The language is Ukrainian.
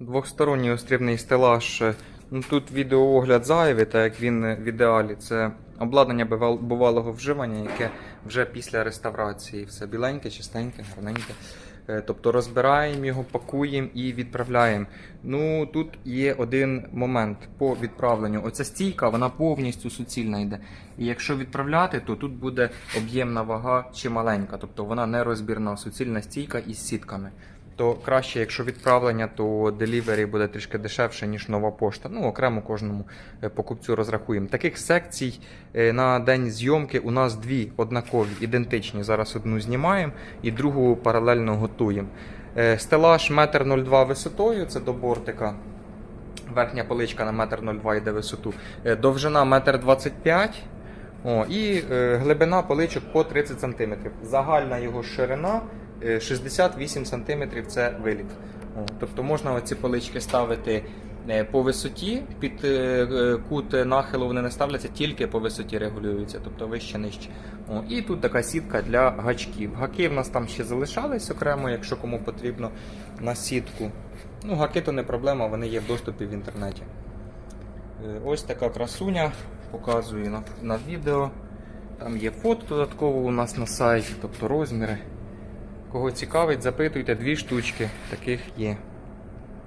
Двохсторонній острівний стелаж. Ну, тут відеоогляд зайвий, так як він в ідеалі. Це обладнання бувалого вживання, яке вже після реставрації. Все біленьке, чистеньке, гарненьке. Е, Тобто розбираємо його, пакуємо і відправляємо. Ну тут є один момент по відправленню. Оця стійка, вона повністю суцільна йде. І якщо відправляти, то тут буде об'ємна вага чи маленька, тобто вона не розбірна, суцільна стійка із сітками. То краще, якщо відправлення, то делівері буде трішки дешевше, ніж нова пошта. Ну, окремо кожному е, покупцю розрахуємо. Таких секцій е, на день зйомки у нас дві однакові, ідентичні. Зараз одну знімаємо і другу паралельно готуємо. Е, Стелаж 1,02 м висотою, це до бортика. Верхня поличка на 1,02 м йде висоту. Довжина 1,25 м. І глибина поличок по 30 см. Загальна його ширина 68 см це виліт. Тобто можна оці полички ставити е, по висоті, під е, е, кут нахилу вони не ставляться, тільки по висоті регулюються, тобто вище нижче. О, і тут така сітка для гачків. Гаки в нас там ще залишались окремо, якщо кому потрібно на сітку. Ну, гаки то не проблема, вони є в доступі в інтернеті. Е, Ось така красуня, показую на, на відео. Там є фото додатково у нас на сайті, тобто розміри. Кого цікавить, запитуйте, дві штучки таких є.